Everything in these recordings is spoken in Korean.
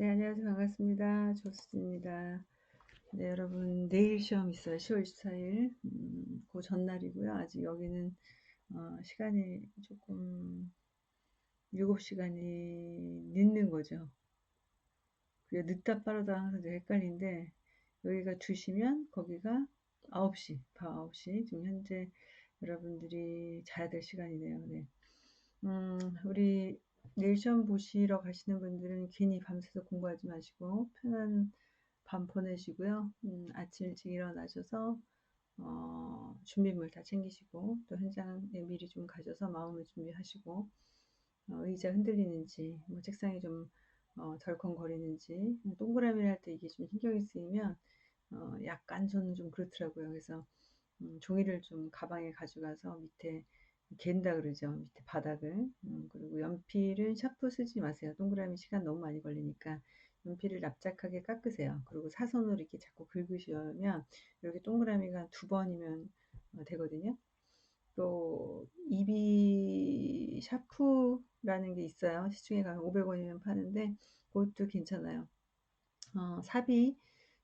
네, 안녕하세요. 반갑습니다. 조수진입니다. 네, 여러분, 내일 시험 있어요. 10월 24일. 음, 그 전날이고요. 아직 여기는, 어, 시간이 조금, 7시간이 늦는 거죠. 늦다 빠르다 항상 좀 헷갈리는데, 여기가 2시면 거기가 9시, 밤 9시. 지금 현재 여러분들이 자야 될 시간이네요. 네. 음, 우리 내일 시험 보시러 가시는 분들은 괜히 밤새서 공부하지 마시고 편한 밤 보내시고요. 음, 아침 일찍 일어나셔서 어, 준비물 다 챙기시고 또 현장에 미리 좀 가셔서 마음을 준비하시고 어, 의자 흔들리는지 뭐 책상이 좀 어, 덜컹거리는지 동그라미를 할 때 이게 좀 신경이 쓰이면 어, 약간 저는 좀 그렇더라고요. 그래서 음, 종이를 좀 가방에 가져가서 밑에 갠다 그러죠. 밑에 바닥을. 음, 그리고 연필은 샤프 쓰지 마세요. 동그라미 시간 너무 많이 걸리니까 연필을 납작하게 깎으세요. 그리고 사선으로 이렇게 자꾸 긁으시면 이렇게 동그라미가 두 번이면 어, 되거든요. 또 이비 샤프라는 게 있어요. 시중에 가면 500원이면 파는데 그것도 괜찮아요. 어, 삽이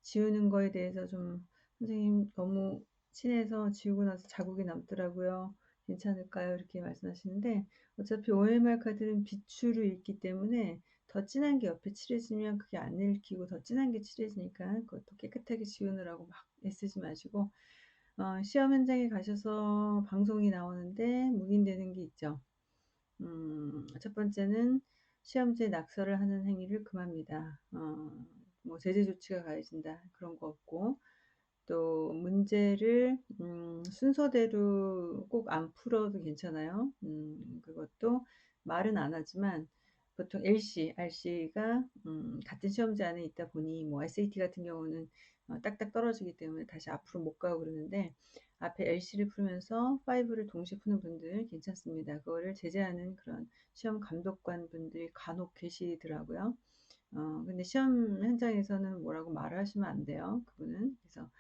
지우는 거에 대해서 좀 선생님 너무 친해서 지우고 나서 자국이 남더라고요. 괜찮을까요? 이렇게 말씀하시는데 어차피 OMR 카드는 빛으로 읽기 때문에 더 진한 게 옆에 칠해지면 그게 안 읽히고 더 진한 게 칠해지니까 그것도 깨끗하게 지우느라고 막 애쓰지 마시고 어, 시험 현장에 가셔서 방송이 나오는데 묵인되는 게 있죠. 음, 첫 번째는 시험지에 낙서를 하는 행위를 금합니다. 어, 뭐 제재 조치가 가해진다 그런 거 없고 또 문제를 음, 순서대로 꼭 안 풀어도 괜찮아요. 음, 그것도 말은 안 하지만 보통 LC, RC가 음, 같은 시험지 안에 있다 보니 뭐 SAT 같은 경우는 어, 딱딱 떨어지기 때문에 다시 앞으로 못 가고 그러는데 앞에 LC를 풀면서 5를 동시에 푸는 분들 괜찮습니다. 그거를 제재하는 그런 시험 감독관 분들이 간혹 계시더라고요. 어, 근데 시험 현장에서는 뭐라고 말을 하시면 안 돼요. 그분은. 그래서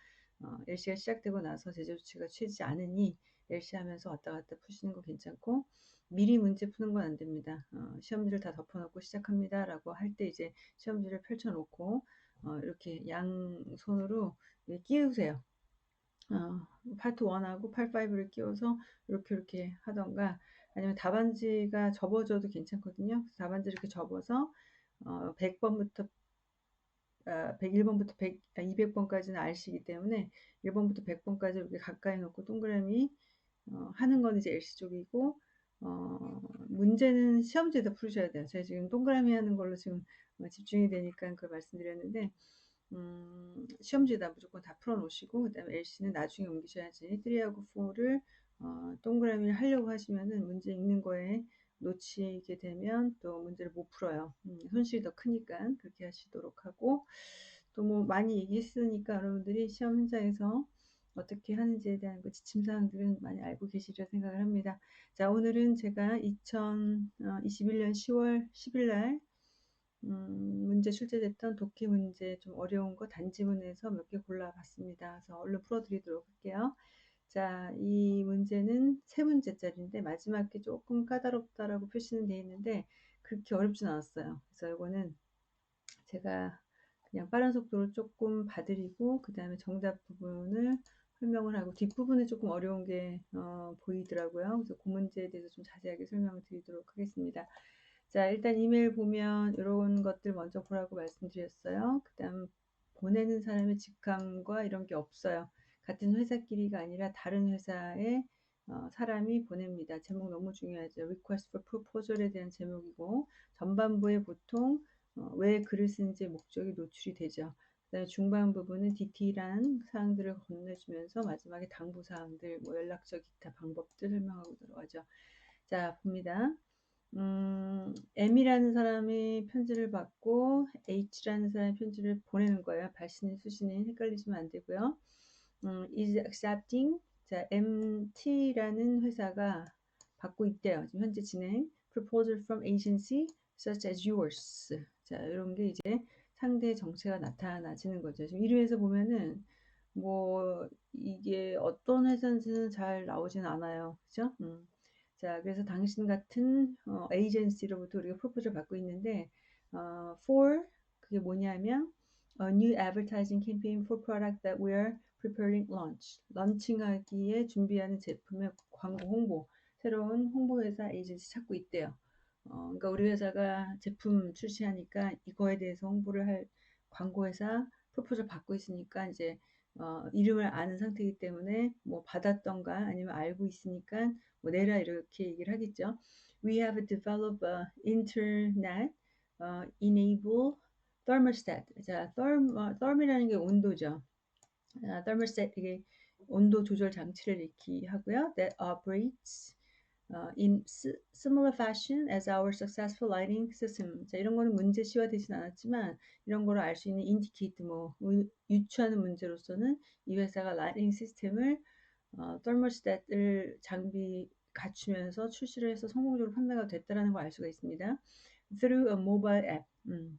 어, LC가 시작되고 나서 제재 조치가 취하지 않으니 LC 하면서 왔다 갔다 푸시는 거 괜찮고 미리 문제 푸는 건 안 됩니다. 어, 시험지를 다 덮어놓고 시작합니다. 라고 할 때 이제 시험지를 펼쳐놓고 어, 이렇게 양손으로 끼우세요. 어, 파트 1하고 파트 5를 끼워서 이렇게 이렇게 하던가 아니면 답안지가 접어져도 괜찮거든요. 답안지 이렇게 접어서 어, 100번부터 101번부터 100, 200번까지는 R시기 때문에 1번부터 100번까지 이렇게 가까이 놓고 동그라미 어, 하는 건 이제 L시 쪽이고 어, 문제는 시험지에다 풀으셔야 돼요. 제가 지금 동그라미 하는 걸로 지금 어, 집중이 되니까 그걸 말씀드렸는데 음, 시험지에다 무조건 다 풀어 놓으시고 그 다음에 LC는 나중에 옮기셔야지 3하고 4를 어, 동그라미를 하려고 하시면은 문제 읽는 거에 놓치게 되면 또 문제를 못 풀어요. 음, 손실이 더 크니까 그렇게 하시도록 하고 또 뭐 많이 얘기했으니까 여러분들이 시험 현장에서 어떻게 하는지에 대한 그 지침사항들은 많이 알고 계시리라 생각을 합니다. 자, 오늘은 제가 2021년 10월 10일 날 음, 문제 출제됐던 독해 문제 좀 어려운 거 단지문에서 몇 개 골라봤습니다. 그래서 얼른 풀어드리도록 할게요. 자, 이 문제는 세 문제짜리인데 마지막 게 조금 까다롭다라고 표시는 되어 있는데 그렇게 어렵진 않았어요. 그래서 이거는 제가 그냥 빠른 속도로 조금 봐드리고 그 다음에 정답 부분을 설명을 하고 뒷부분에 조금 어려운 게 어, 보이더라고요. 그래서 그 문제에 대해서 좀 자세하게 설명을 드리도록 하겠습니다. 자, 일단 이메일 보면 이런 것들 먼저 보라고 말씀드렸어요. 그 다음 보내는 사람의 직함과 이런 게 없어요. 같은 회사끼리가 아니라 다른 회사의 어, 사람이 보냅니다. 제목 너무 중요하죠. Request for Proposal에 대한 제목이고 전반부에 보통 어, 왜 글을 쓰는지 목적이 노출이 되죠. 그다음에 중반 부분은 디테일한 사항들을 건네주면서 마지막에 당부 사항들, 뭐 연락처 기타 방법들 설명하고 들어가죠. 자 봅니다. 음, M이라는 사람이 편지를 받고 H라는 사람이 편지를 보내는 거예요. 발신인 수신인 헷갈리시면 안 되고요. 음, is accepting 자 MT라는 회사가 받고 있대요. 지금 현재 진행 proposal from agency such as yours. 자 이런 게 이제 상대 정체가 나타나지는 거죠. 지금 1위에서 보면은 뭐 이게 어떤 회사인지는 잘 나오진 않아요. 그죠? 음. 자, 그래서 당신 같은 어, 에이전시로부터 우리가 프로포즈를 받고 있는데 어, for 그게 뭐냐면 a new advertising campaign for product that we are preparing launch. 런칭하기에 준비하는 제품의 광고 홍보. 새로운 홍보 회사 에이전시 찾고 있대요. 어, 그러니까 우리 회사가 제품 출시하니까 이거에 대해서 홍보를 할 광고 회사 프로포즈 받고 있으니까 이제 어, 이름을 아는 상태이기 때문에 뭐 받았던가 아니면 알고 있으니까 뭐 내라 이렇게 얘기를 하겠죠. We have developed a internet uh, enable thermostat. 자, therm, 어, therm이라는 게 온도죠. 아, thermostat 이게 온도 조절 장치를 얘기하고요. That operates uh, in similar fashion as our successful lighting system. 자, 이런 거는 문제 시화 되진 않았지만 이런 거를 알수 있는 인디케이트 뭐 유추하는 문제로서는 이 회사가 라이팅 시스템을 어, thermostat을 장비 갖추면서 출시를 해서 성공적으로 판매가 됐다라는 걸 알 수가 있습니다. Through a mobile app. 음.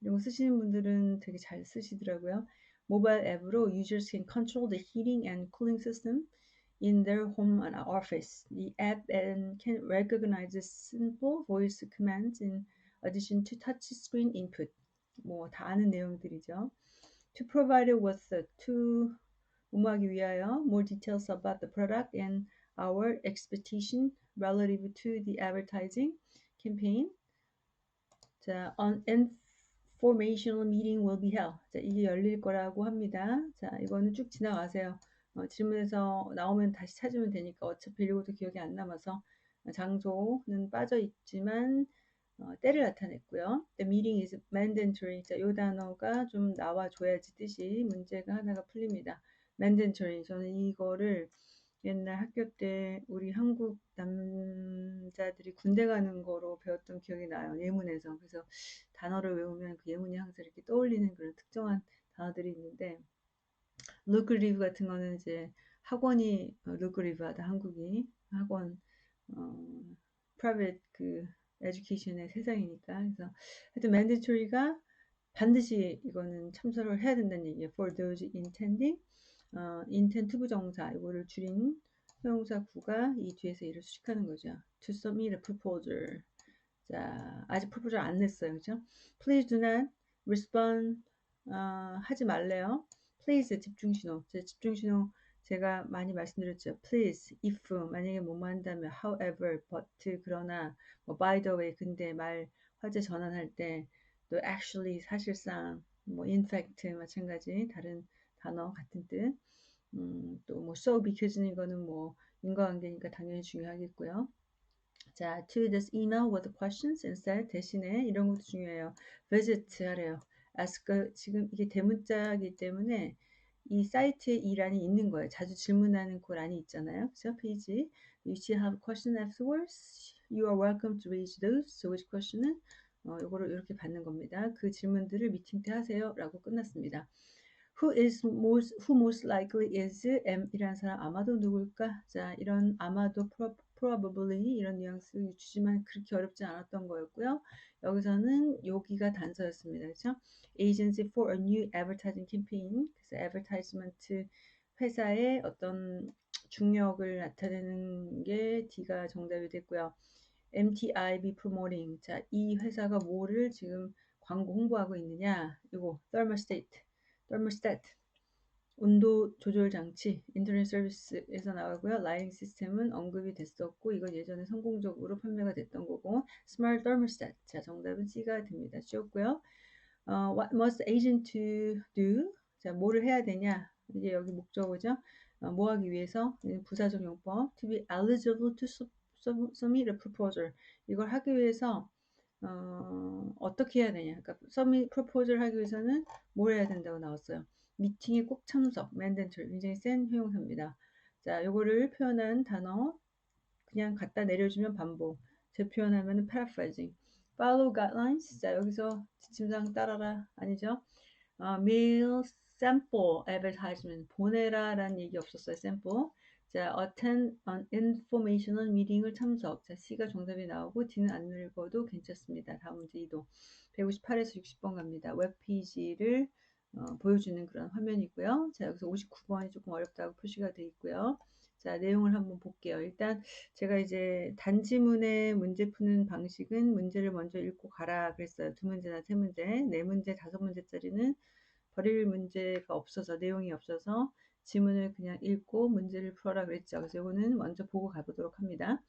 이런 거 쓰시는 분들은 되게 잘 쓰시더라고요. 모바일 앱으로 users can control the heating and cooling system in their home and office. The app and can recognize simple voice commands in addition to touch screen input. 뭐 다 아는 내용들이죠. To provide with to 음악이 위하여 more details about the product and our expectation relative to the advertising campaign. 자, an informational meeting will be held. 자, 이게 열릴 거라고 합니다. 자, 이거는 쭉 지나가세요. 어, 질문에서 나오면 다시 찾으면 되니까 어차피 이것도 기억이 안 남아서 장소는 빠져 있지만 어, 때를 나타냈고요. The meeting is mandatory. 자, 이 단어가 좀 나와줘야지 뜻이 문제가 하나가 풀립니다. mandatory. 저는 이거를 옛날 학교 때 우리 한국 남자들이 군대 가는 거로 배웠던 기억이 나요. 예문에서. 그래서 단어를 외우면 그 예문이 항상 이렇게 떠올리는 그런 특정한 단어들이 있는데 루크리브 같은 거는 이제 학원이 루크리브 하다 한국이 학원 어, 프라이빗 그 에듀케이션의 세상이니까 그래서 하여튼 mandatory가 반드시 이거는 참석을 해야 된다는 얘기예요. For those intending 어, intent 부정사 이거를 줄인 형용사 구가 이 뒤에서 일을 수식하는 거죠. To submit a proposal. 자, 아직 proposal 안 냈어요. 그죠? Please do not respond 어, 하지 말래요. please 집중 신호. 집중 신호 제가 많이 말씀드렸죠. please, if 만약에 뭐뭐 한다면 however, but 그러나 뭐 by the way 근데 말 화제 전환할 때 또 actually 사실상 뭐 in fact 마찬가지 다른 단어 같은 뜻. 음, 또뭐 so because는 이거는 뭐 인과관계니까 당연히 중요하겠고요. 자, to this email with questions instead 대신에 이런 것도 중요해요. visit 하래요. ask 지금 이게 대문자이기 때문에 이 사이트에 이 란이 있는 거예요. 자주 질문하는 그 란이 있잖아요. 그죠? 페이지. You still have question afterwards. You are welcome to raise those. So which question은 어, 이거를 이렇게 받는 겁니다. 그 질문들을 미팅 때 하세요. 라고 끝났습니다. Who is most, who most likely is M이라는 사람 아마도 누굴까? 자, 이런 아마도 probably 이런 뉘앙스 주지만 그렇게 어렵지 않았던 거였고요. 여기서는 여기가 단서였습니다. 그렇죠? Agency for a new advertising campaign. 그래서 advertisement 회사의 어떤 중력을 나타내는 게 D가 정답이 됐고요. MTIB promoting. 자, 이 회사가 뭐를 지금 광고 홍보하고 있느냐? 이거 thermostat. Thermostat. 온도 조절 장치 인터넷 서비스에서 나오고요. 라이팅 시스템은 언급이 됐었고 이건 예전에 성공적으로 판매가 됐던 거고 스마트 thermostat 자 정답은 C가 됩니다. 쉬웠고요. 어, what must agent to do? 자 뭐를 해야 되냐? 이게 여기 목적어죠. 어, 뭐 하기 위해서 부사적 용법 to be eligible to submit a proposal 이걸 하기 위해서 어, 어떻게 해야 되냐? 그러니까 submit proposal 하기 위해서는 뭘 해야 된다고 나왔어요. 미팅에 꼭 참석, mandatory 굉장히 센 회용사입니다. 자, 요거를 표현한 단어 그냥 갖다 내려주면 반복. 제 표현하면 paraphrasing. follow guidelines. 자, 여기서 지침상 따라라 아니죠? 어, mail sample advertisement 보내라라는 얘기 없었어요. sample. 자, attend an informational meeting을 참석. 자, C가 정답이 나오고 D는 안 읽어도 괜찮습니다. 다음 문제 2도. 158에서 60번 갑니다. 웹페이지를 어, 보여주는 그런 화면이고요. 자, 여기서 59번이 조금 어렵다고 표시가 되어 있고요. 자, 내용을 한번 볼게요. 일단 제가 이제 단지문의 문제 푸는 방식은 문제를 먼저 읽고 가라 그랬어요. 두 문제나 세 문제, 네 문제, 다섯 문제짜리는 버릴 문제가 없어서 내용이 없어서 지문을 그냥 읽고 문제를 풀어라 그랬죠. 그래서 이거는 먼저 보고 가보도록 합니다.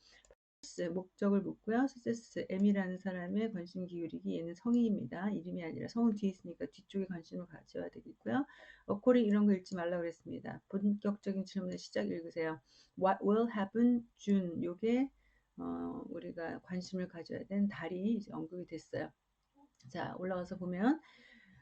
목적을 묻고요. 수세스 M이라는 사람의 관심 기울이기 얘는 성인입니다. 이름이 아니라 성은 뒤에 있으니까 뒤쪽에 관심을 가져야 되겠고요. 어코리 이런 거 읽지 말라 그랬습니다. 본격적인 질문의 시작 읽으세요. What will happen June? 요게 어, 우리가 관심을 가져야 된 달이 언급이 됐어요. 자 올라가서 보면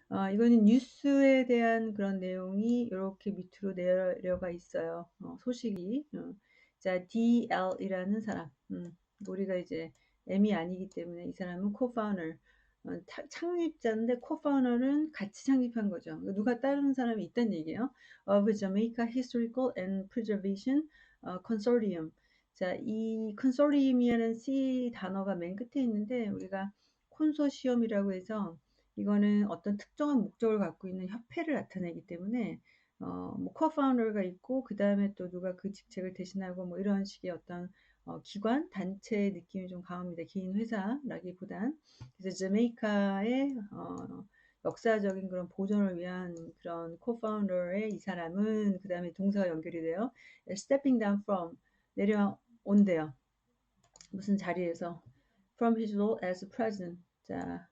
어, 이거는 뉴스에 대한 그런 내용이 이렇게 밑으로 내려가 있어요. 어, 소식이. 어. 자, DL이라는 사람. 음, 우리가 이제 M이 아니기 때문에 이 사람은 co-founder. 어, 창립자인데 co-founder는 같이 창립한 거죠. 누가 따르는 사람이 있다는 얘기예요. Of Jamaica Historical and Preservation 어, Consortium. 자, 이 consortium이라는 C 단어가 맨 끝에 있는데 우리가 콘소시엄이라고 해서 이거는 어떤 특정한 목적을 갖고 있는 협회를 나타내기 때문에 어, 뭐 코파운더가 있고 그 다음에 또 누가 그 직책을 대신하고 뭐 이런 식의 어떤 어, 기관 단체의 느낌이 좀 강합니다. 개인 회사라기보단 그래서 제메이카의 어, 역사적인 그런 보존을 위한 그런 코파운더의 이 사람은 그 다음에 동사가 연결이 돼요. stepping down from 내려온대요. 무슨 자리에서 from his role as president. 자,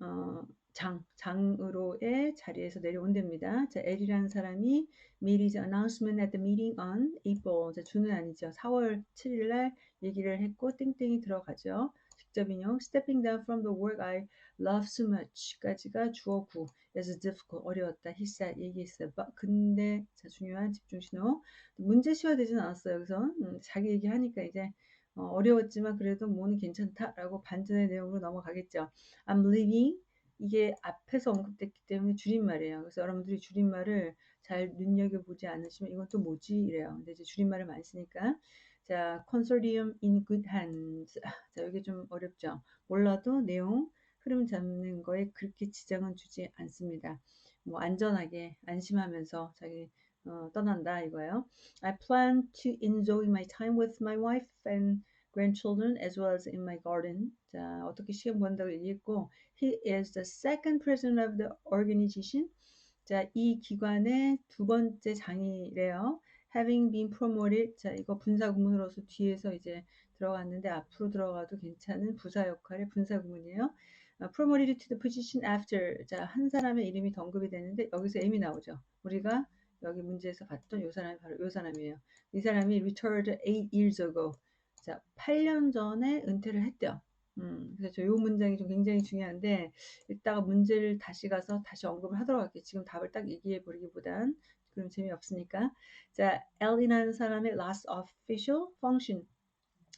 어, 장, 장으로의 자리에서 내려온답니다. 자, L이라는 사람이 made his announcement at the meeting on April. 자, 주는 아니죠. 4월 7일 날 얘기를 했고 땡땡이 들어가죠. 직접 인용. Stepping down from the work. I love so much 까지가 주어 구. Is difficult. 어려웠다. He said. 얘기했어요. 근데 자 중요한 집중 신호. 문제 시화되지는 않았어요. 여기서. 음, 자기 얘기하니까 이제 어, 려웠지만 그래도 뭐는 괜찮다라고 반전의 내용으로 넘어가겠죠. I'm leaving 이게 앞에서 언급됐기 때문에 줄임말이에요. 그래서 여러분들이 줄임말을 잘 눈여겨보지 않으시면 이건 또 뭐지? 이래요. 근데 이제 줄임말을 많이 쓰니까 자, consortium in good hands. 자, 여기 좀 어렵죠. 몰라도 내용 흐름 잡는 거에 그렇게 지장은 주지 않습니다. 뭐 안전하게 안심하면서 자기 어, 떠난다 이거예요. I plan to enjoy my time with my wife and grandchildren as well as in my garden. 자, 어떻게 시험 본다고 얘기했고 He is the second president of the organization. 자, 이 기관의 두 번째 장이래요. Having been promoted. 자, 이거 분사 구문으로서 뒤에서 이제 들어갔는데 앞으로 들어가도 괜찮은 부사 역할의 분사 구문이에요. Uh, promoted to the position after. 자, 한 사람의 이름이 덩급이 되는데 여기서 M이 나오죠. 우리가 여기 문제에서 봤던 이 사람이 바로 이 사람이에요. 이 사람이 retired 8 years ago. 자, 8년 전에 은퇴를 했대요. 음, 그래서 요 문장이 좀 굉장히 중요한데 이따가 문제를 다시 가서 다시 언급을 하도록 할게요. 지금 답을 딱 얘기해 버리기보단 그럼 재미없으니까. 자, L이라는 사람의 last official function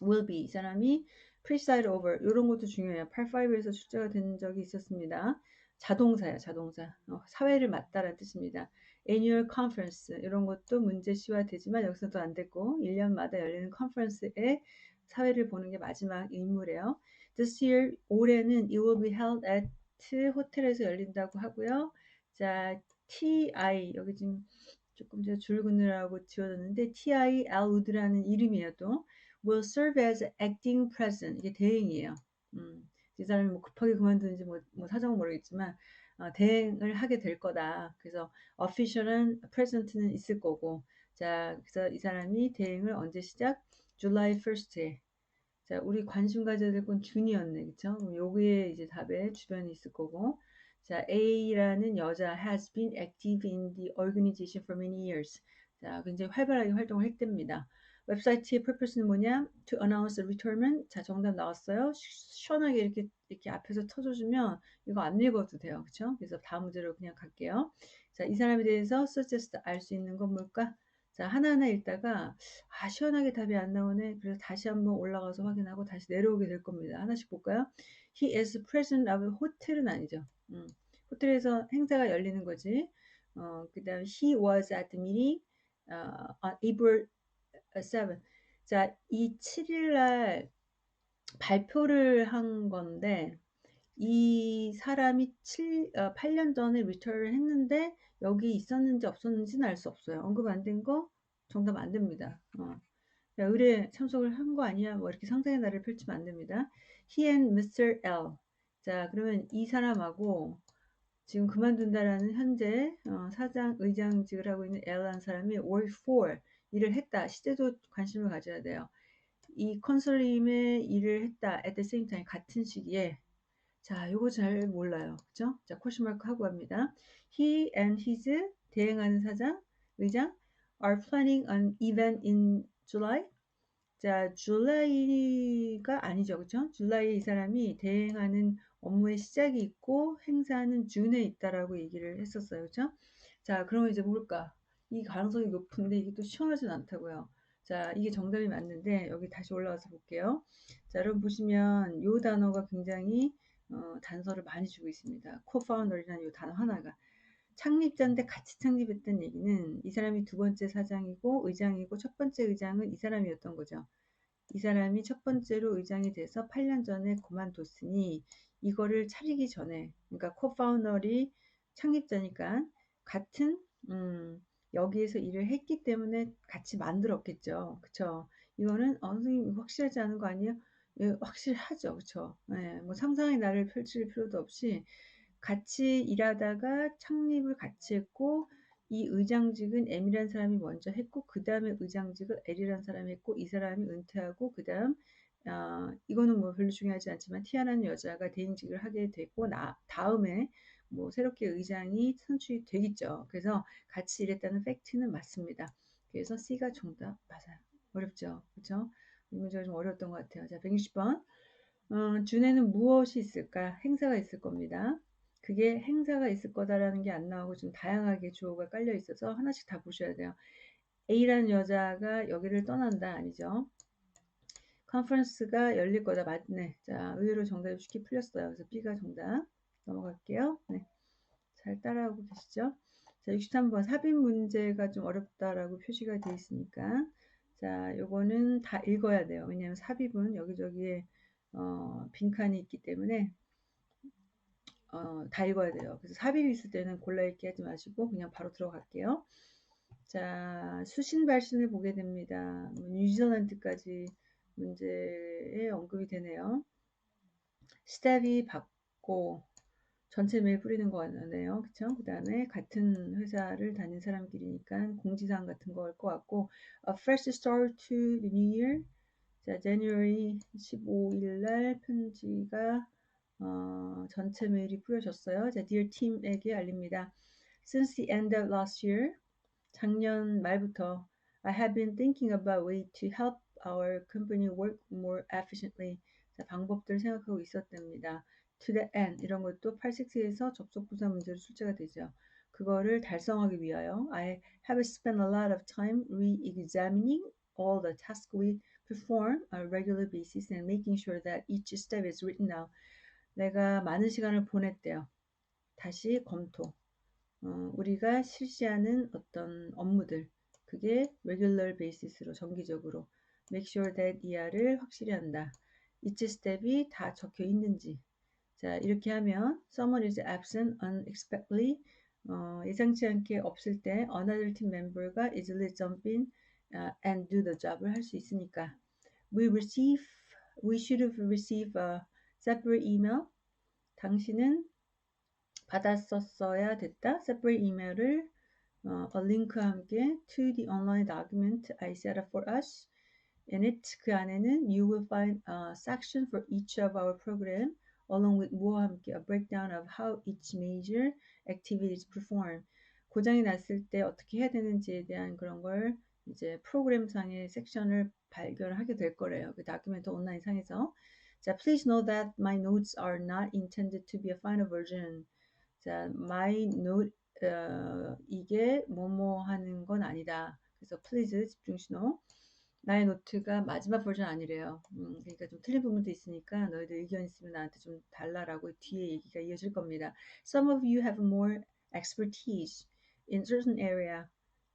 will be 이 사람이 preside over 이런 것도 중요해요. 85에서 출제가 된 적이 있었습니다. 자동사야, 자동사. 어, 사회를 맡다라는 뜻입니다. Annual conference 이런 것도 문제 시화 되지만 여기서도 안 됐고 1년마다 열리는 컨퍼런스에 사회를 보는 게 마지막 인물이에요. This year 올해는 it will be held at 호텔에서 열린다고 하고요. 자, TI 여기 지금 조금 제가 줄근느라고 지워졌는데 TI Alwood라는 이름이에요 또 will serve as acting president 이게 대행이에요. 음, 이 사람이 뭐 급하게 그만두는지 뭐, 뭐 사정은 모르겠지만 어, 대행을 하게 될 거다. 그래서 official은 present는 있을 거고 자 그래서 이 사람이 대행을 언제 시작? July 1st에 자 우리 관심 가져야 될 건 준이었네 그쵸? 여기에 이제 답에 주변에 있을 거고 자 A라는 여자 has been active in the organization for many years 자 굉장히 활발하게 활동을 했답니다. 웹사이트의 purpose는 뭐냐? To announce the retirement. 자, 정답 나왔어요. 시원하게 이렇게, 이렇게 앞에서 터져주면 이거 안 읽어도 돼요. 그쵸? 그래서 다음 문제로 그냥 갈게요. 자, 이 사람에 대해서 suggest 알 수 있는 건 뭘까? 자, 하나하나 읽다가, 아, 시원하게 답이 안 나오네. 그래서 다시 한번 올라가서 확인하고 다시 내려오게 될 겁니다. 하나씩 볼까요? He is president of 호텔은 아니죠. 음, 호텔에서 행사가 열리는 거지. 어, 그 다음, he was at the meeting, uh, on April 7. 자, 이 7일 날 발표를 한 건데 이 사람이 7, 어, 8년 전에 리터를 했는데 여기 있었는지 없었는지는 알 수 없어요. 언급 안 된 거 정답 안 됩니다. 어. 야, 의뢰 참석을 한 거 아니야? 뭐 이렇게 상상의 나를 펼치면 안 됩니다. He and Mr. L. 자, 그러면 이 사람하고 지금 그만둔다라는 현재 어, 사장 의장직을 하고 있는 L라는 사람이 work for 일을 했다. 시제도 관심을 가져야 돼요. 이 컨설림의 일을 했다. at the same time 같은 시기에 자, 요거 잘 몰라요. 그죠? 자, 퀘션 마크 하고 합니다. He and his 대행하는 사장, 의장 are planning an event in July. 자, 줄라이가 아니죠. 그죠? 줄라이 이 사람이 대행하는 업무의 시작이 있고 행사는 준에 있다라고 얘기를 했었어요. 그죠? 자, 그러면 이제 뭘까? 이 가능성이 높은데 이게 또 시원하진 않다고요. 자, 이게 정답이 맞는데 여기 다시 올라와서 볼게요. 자, 여러분 보시면 요 단어가 굉장히 어, 단서를 많이 주고 있습니다. co-founder이라는 요 단어 하나가 창립자인데 같이 창립했던 얘기는 이 사람이 두 번째 사장이고 의장이고 첫 번째 의장은 이 사람이었던 거죠. 이 사람이 첫 번째로 의장이 돼서 8년 전에 그만뒀으니 이거를 차리기 전에 그러니까 코파우너리 창립자니까 같은 음, 여기에서 일을 했기 때문에 같이 만들었겠죠. 그쵸? 이거는 어, 선생님 확실하지 않은 거 아니에요? 예, 확실하죠. 그쵸? 예, 뭐 상상의 나를 펼칠 필요도 없이 같이 일하다가 창립을 같이 했고 이 의장직은 M이라는 사람이 먼저 했고 그 다음에 의장직을 L이라는 사람이 했고 이 사람이 은퇴하고 그 다음 어, 이거는 뭐 별로 중요하지 않지만 티아라는 여자가 대행직을 하게 됐고 나 다음에 뭐 새롭게 의장이 선출이 되겠죠. 그래서 같이 일했다는 팩트는 맞습니다. 그래서 C가 정답 맞아요. 어렵죠. 그렇죠? 이 문제가 좀 어려웠던 것 같아요. 자, 160번. 어, 준에는 무엇이 있을까? 행사가 있을 겁니다. 그게 행사가 있을 거다라는 게 안 나오고 좀 다양하게 주어가 깔려 있어서 하나씩 다 보셔야 돼요. A라는 여자가 여기를 떠난다 아니죠? 컨퍼런스가 열릴 거다 맞네. 자, 의외로 정답이 쉽게 풀렸어요. 그래서 B가 정답. 넘어갈게요. 네. 잘 따라하고 계시죠? 자, 63번 삽입 문제가 좀 어렵다라고 표시가 되어 있으니까 자, 요거는 다 읽어야 돼요. 왜냐하면 삽입은 여기저기에 어, 빈칸이 있기 때문에 어, 다 읽어야 돼요. 그래서 삽입이 있을 때는 골라 읽기 하지 마시고 그냥 바로 들어갈게요. 자, 수신 발신을 보게 됩니다. 뭐 뉴질랜드까지 문제에 언급이 되네요. 스텝이 받고 전체 메일 뿌리는 거네요. 그쵸? 그 다음에 같은 회사를 다닌 사람끼리니까 공지사항 같은 거할것 같고 A fresh start to the new year 자, January 15일 날 편지가 어, 전체 메일이 뿌려졌어요. 자, Dear Team에게 알립니다. Since the end of last year 작년 말부터 I have been thinking about way to help our company work more efficiently 자, 방법들을 생각하고 있었답니다. To the end 이런 것도 86에서 접속부사 문제로 출제가 되죠. 그거를 달성하기 위하여 I have spent a lot of time re-examining all the tasks we perform on a regular basis and making sure that each step is written down. 내가 많은 시간을 보냈대요. 다시 검토. 어, 우리가 실시하는 어떤 업무들 그게 regular basis로 정기적으로 make sure that 이하를 확실히 한다. each step이 다 적혀 있는지 자, 이렇게 하면 someone is absent unexpectedly 어, 예상치 않게 없을 때 another team member가 easily jump in uh, and do the job을 할 수 있으니까 we receive we should have received a separate email 당신은 받았었어야 됐다 separate email을 어, a link와 함께 to the online document I set up for us in it 그 안에는 you will find a section for each of our program along with 뭐와 함께 a breakdown of how each major activity is performed. 고장이 났을 때 어떻게 해야 되는지에 대한 그런 걸 이제 프로그램상의 섹션을 발견하게 될 거래요. 그 다큐멘트 온라인 상에서. 자, please know that my notes are not intended to be a final version. 자, my note 어, 이게 뭐뭐 하는 건 아니다. 그래서 please 집중 신호. 나의 노트가 마지막 버전 아니래요. 음, 그러니까 좀 틀린 부분도 있으니까 너희들 의견 있으면 나한테 좀 달라라고 뒤에 얘기가 이어질 겁니다. Some of you have more expertise in certain area.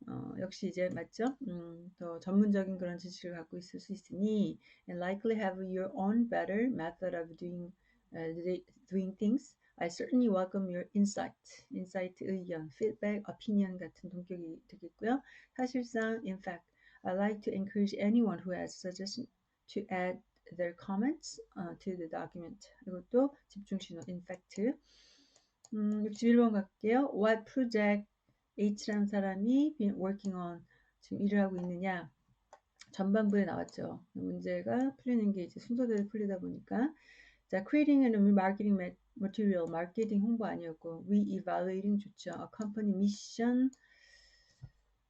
어, 역시 이제 맞죠? 음, 더 전문적인 그런 지식을 갖고 있을 수 있으니 and likely have your own better method of doing uh, doing things. I certainly welcome your insight, insight 의견, feedback, opinion 같은 동격이 되겠고요. 사실상, in fact, I like to encourage anyone who has suggestions to add their comments uh, to the document. 이것도 집중 신호, in fact. 음, 61번 갈게요. What project H라는 사람이 been working on 지금 일을 하고 있느냐? 전반부에 나왔죠. 문제가 풀리는 게 이제 순서대로 풀리다 보니까 자, creating a new marketing material, 마케팅 홍보 아니었고 re-evaluating 좋죠. A company mission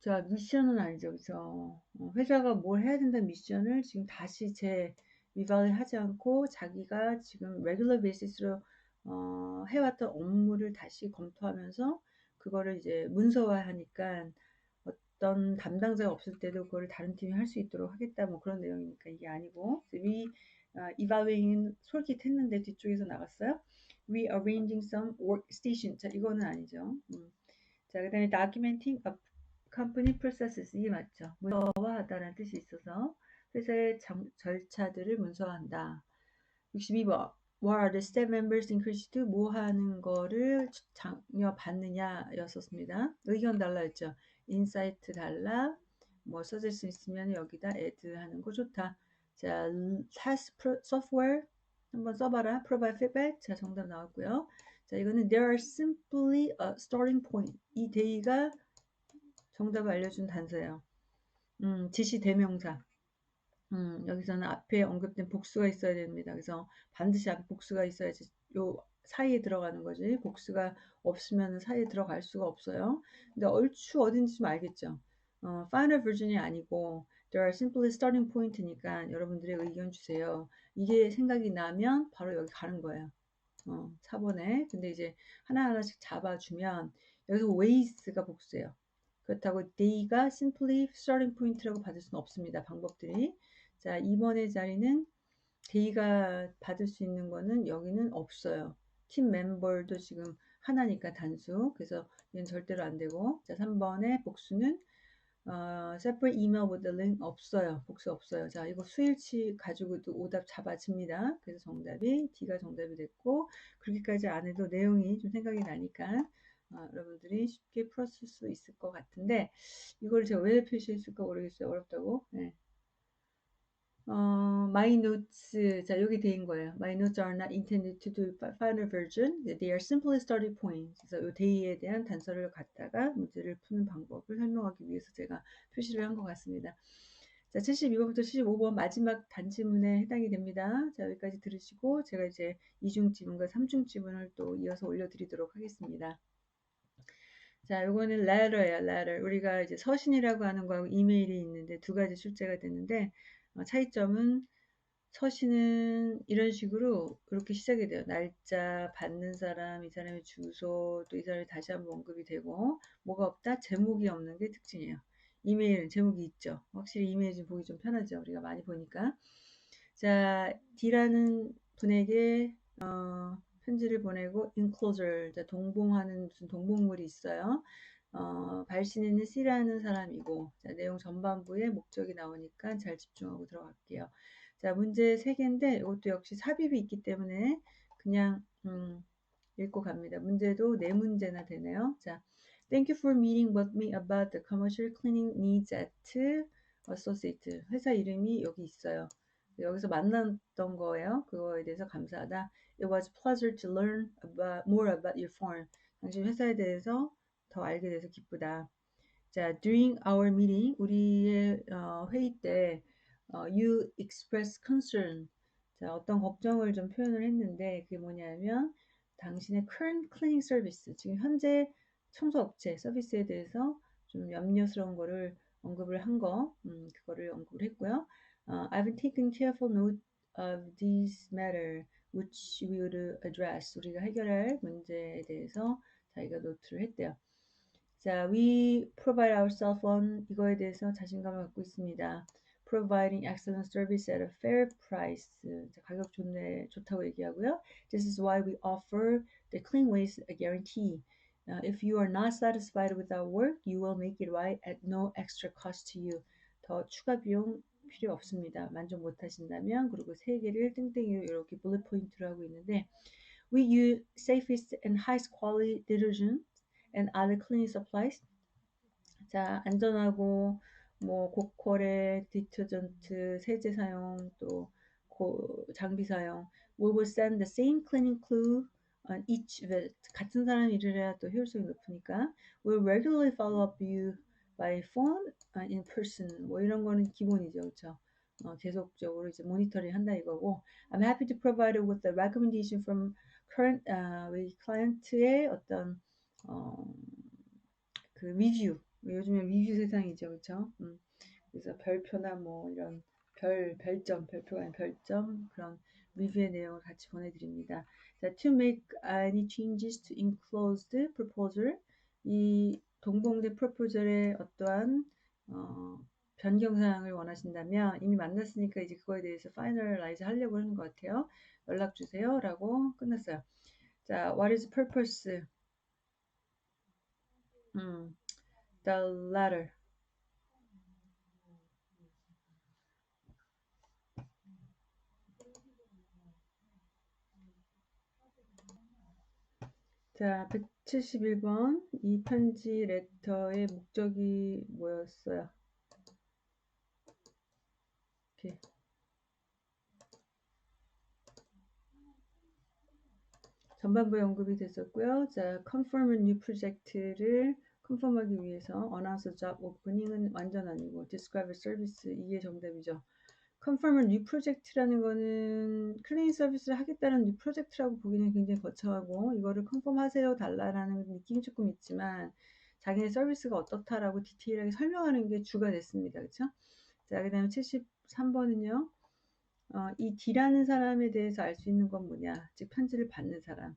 자, 미션은 아니죠. 그죠? 어, 회사가 뭘 해야 된다는 미션을 지금 다시 재 evaluate 하지 않고 자기가 지금 regular basis로 어, 해왔던 업무를 다시 검토하면서 그거를 이제 문서화하니까 어떤 담당자가 없을 때도 그거를 다른 팀이 할 수 있도록 하겠다 뭐 그런 내용이니까 이게 아니고 위 어, evaluating 솔깃했는데 뒤쪽에서 나갔어요. rearranging some workstation 자 이거는 아니죠. 음. 자 그 다음에 documenting a company processes 이게 맞죠. 문서화하다라는 뜻이 있어서 회사의 정, 절차들을 문서화한다. 62번 What are the staff members encouraged to 뭐 하는 거를 장려 받느냐 였었습니다. 의견 달라 했죠. 인사이트 달라 뭐 써질 수 있으면 여기다 add 하는 거 좋다. 자, task software 한번 써봐라. provide feedback. 자, 정답 나왔고요. 자, 이거는 there are simply a starting point. 이 데이가 정답을 알려준 단서예요. 음, 지시 대명사. 음, 여기서는 앞에 언급된 복수가 있어야 됩니다. 그래서 반드시 앞에 복수가 있어야지 요 사이에 들어가는 거지. 복수가 없으면 사이에 들어갈 수가 없어요. 근데 얼추 어딘지 좀 알겠죠. 어, final version이 아니고 there are simply starting point니까 여러분들의 의견 주세요. 이게 생각이 나면 바로 여기 가는 거예요. 어, 4번에. 근데 이제 하나하나씩 잡아주면 여기서 ways가 복수예요. 그렇다고 day가 simply starting point라고 받을 수는 없습니다. 방법들이. 자, 2번의 자리는 데이가 받을 수 있는 거는 여기는 없어요. 팀 멤버도 지금 하나니까 단수. 그래서 얘는 절대로 안 되고. 자, 3번의 복수는 어, separate email with the link 없어요. 복수 없어요. 자, 이거 수일치 가지고도 오답 잡아집니다. 그래서 정답이 D가 정답이 됐고 그렇게까지 안 해도 내용이 좀 생각이 나니까 어, 여러분들이 쉽게 풀었을 수 있을 것 같은데 이걸 제가 왜 표시했을까 모르겠어요. 어렵다고. 네. 어, my notes 자 여기 되인 거예요. My notes are not intended to do final version. They are simply starting points. 그래서 이 day에 대한 단서를 갖다가 문제를 푸는 방법을 설명하기 위해서 제가 표시를 한 것 같습니다. 자, 72번부터 75번 마지막 단지문에 해당이 됩니다. 자, 여기까지 들으시고 제가 이제 이중 지문과 삼중 지문을 또 이어서 올려드리도록 하겠습니다. 자, 요거는 letter예요, letter. 우리가 이제 서신이라고 하는 거하고 이메일이 있는데 두 가지 출제가 됐는데 어, 차이점은 서신은 이런 식으로 이렇게 시작이 돼요. 날짜, 받는 사람, 이 사람의 주소, 또 이 사람이 다시 한번 언급이 되고 뭐가 없다? 제목이 없는 게 특징이에요. 이메일은 제목이 있죠. 확실히 이메일 좀 보기 좀 편하죠. 우리가 많이 보니까. 자, D라는 분에게 어, 편지를 보내고 enclosure, 동봉하는 무슨 동봉물이 있어요. 어, 발신인은 C라는 사람이고 자, 내용 전반부에 목적이 나오니까 잘 집중하고 들어갈게요. 자, 문제 3개인데 이것도 역시 삽입이 있기 때문에 그냥 음, 읽고 갑니다. 문제도 네 문제나 되네요. 자, Thank you for meeting with me about the commercial cleaning needs at Associate. 회사 이름이 여기 있어요. 여기서 만났던 거예요. 그거에 대해서 감사하다. It was pleasure to learn about more about your firm. 당신 회사에 대해서 더 알게 돼서 기쁘다. 자, during our meeting, 우리의 어, 회의 때 어, you express concern. 자, 어떤 걱정을 좀 표현을 했는데 그게 뭐냐면 당신의 current cleaning service, 지금 현재 청소 업체 서비스에 대해서 좀 염려스러운 거를 언급을 한 거, 음, 그거를 언급을 했고요. Uh, I've taken careful note of this matter, which we would address. 우리가 해결할 문제에 대해서 자기가 노트를 했대요. 자, we provide our cell phone 이거에 대해서 자신감을 갖고 있습니다. providing excellent service at a fair price. 자, 가격 좋네, 좋다고 얘기하고요. This is why we offer the clean waste guarantee. Uh, if you are not satisfied with our work, you will make it right at no extra cost to you. 더 추가 비용 필요 없습니다. 만족 못 하신다면 그리고 세 개를 땡땡이로 이렇게 bullet 포인트로 하고 있는데 we use safest and highest quality detergent and other cleaning supplies. 자, 안전하고 뭐 고퀄의 디터전트, 세제 사용, 또 고, 장비 사용. We will send the same cleaning crew on each visit. 같은 사람 일을 해야 또 효율성이 높으니까. We'll regularly follow up you by phone, uh, in person. 뭐 이런 거는 기본이죠, 그렇죠? 어, 계속적으로 이제 모니터링 한다 이거고. I'm happy to provide with the recommendation from current uh, 우리 클라이언트의 어떤 어, 그 리뷰. 요즘에 리뷰 세상이죠, 그렇죠? 음, 그래서 별표나 뭐 이런 별 별점, 별표가 아닌 별점 그런 리뷰의 내용을 같이 보내드립니다. 자, to make any changes to enclosed proposal 이 동봉대 프로포절의 어떠한 어, 변경 사항을 원하신다면 이미 만났으니까 이제 그거에 대해서 파이널라이즈 하려고 하는 것 같아요. 연락 주세요 라고 끝났어요. 자, what is purpose? 음, the letter. 자, 171번 이 편지 레터의 목적이 뭐였어요? 이렇게 전반부에 언급이 됐었고요. 자, confirm new project를 컨펌하기 위해서 announce job opening은 완전 아니고 describe service 이게 정답이죠. Confirm new project라는 거는 클리닝 서비스를 하겠다는 new project라고 보기는 굉장히 거창하고 이거를 컨펌 하세요 달라라는 느낌이 조금 있지만 자기네 서비스가 어떻다라고 디테일하게 설명하는 게 주가 됐습니다. 그렇죠? 자, 그 다음에 73번은요. 어, 이 D라는 사람에 대해서 알 수 있는 건 뭐냐? 즉 편지를 받는 사람.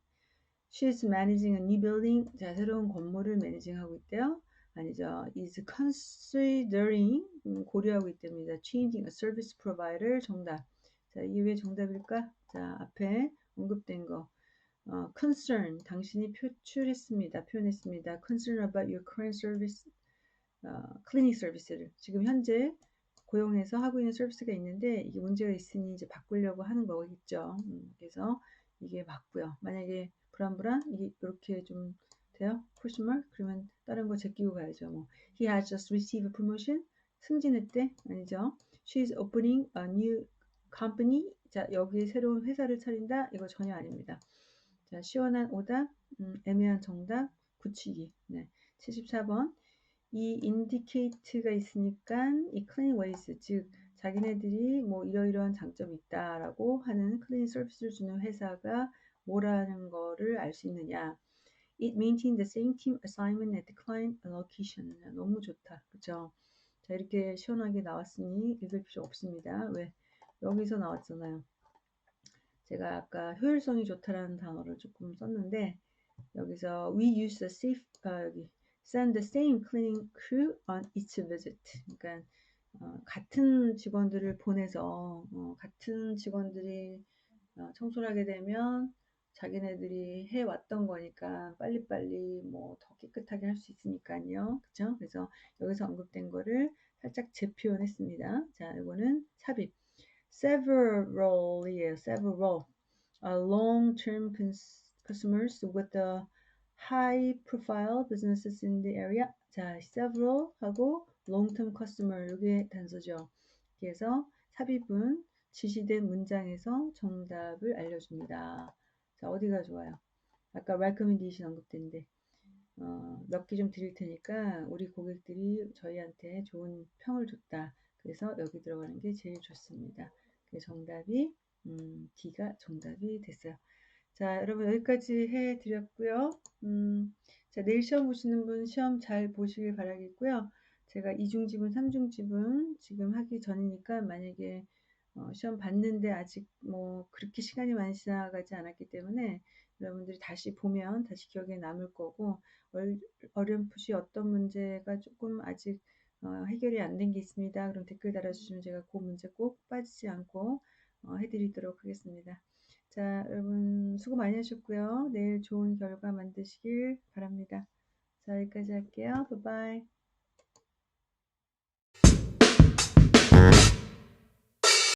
She's managing a new building. 자, 새로운 건물을 매니징하고 있대요. 아니죠. is considering 음, 고려하고 있답니다. changing a service provider 정답. 자, 이게 왜 정답일까? 자, 앞에 언급된 거. 어, concern 당신이 표출했습니다. 표현했습니다. concern about your current service 어, 클리닉 서비스를 지금 현재 고용해서 하고 있는 서비스가 있는데 이게 문제가 있으니 이제 바꾸려고 하는 거겠죠. 음, 그래서 이게 맞고요. 만약에 불안불안 이게 이렇게 좀 question mark? 그러면 다른 거 제끼고 가야죠. 뭐 he has just received a promotion. 승진했대? 아니죠. She's opening a new company. 자, 여기에 새로운 회사를 차린다? 이거 전혀 아닙니다. 자, 시원한 오답, 음, 애매한 정답, 붙이기. 네. 74번. 이 indicate가 있으니까 이 clean ways, 즉 자기네들이 뭐 이러이러한 장점이 있다라고 하는 클린 서비스를 주는 회사가 뭐라는 거를 알 수 있느냐. It maintained the same team assignment at the client location. 너무 좋다. 그죠? 자, 이렇게 시원하게 나왔으니 읽을 필요 없습니다. 왜? 여기서 나왔잖아요. 제가 아까 효율성이 좋다라는 단어를 조금 썼는데, 여기서 we use the safe, 아, 여기 send the same cleaning crew on each visit. 그러니까 어, 같은 직원들을 보내서 어, 같은 직원들이 어, 청소를 하게 되면 자기네들이 해왔던 거니까 빨리빨리 뭐 더 깨끗하게 할 수 있으니까요. 그쵸? 그래서 여기서 언급된 거를 살짝 재표현했습니다. 자, 이거는 삽입. several이에요. several. Uh, long-term customers with the high profile businesses in the area. 자, several 하고 long-term customer 이게 단서죠. 그래서 삽입은 지시된 문장에서 정답을 알려줍니다. 자, 어디가 좋아요? 아까 recommendation 언급된데 어, 몇 개 좀 드릴 테니까 우리 고객들이 저희한테 좋은 평을 줬다. 그래서 여기 들어가는 게 제일 좋습니다. 그 정답이 음, D가 정답이 됐어요. 자, 여러분 여기까지 해드렸고요. 음, 자, 내일 시험 보시는 분 시험 잘 보시길 바라겠고요. 제가 이중지분, 삼중지분 지금 하기 전이니까 만약에 어, 시험 봤는데 아직 뭐 그렇게 시간이 많이 지나가지 않았기 때문에 여러분들이 다시 보면 다시 기억에 남을 거고 어렴풋이 어떤 문제가 조금 아직 어, 해결이 안 된 게 있습니다. 그럼 댓글 달아주시면 제가 그 문제 꼭 빠지지 않고 어, 해드리도록 하겠습니다. 자, 여러분 수고 많이 하셨고요. 내일 좋은 결과 만드시길 바랍니다. 자, 여기까지 할게요. 바이바이.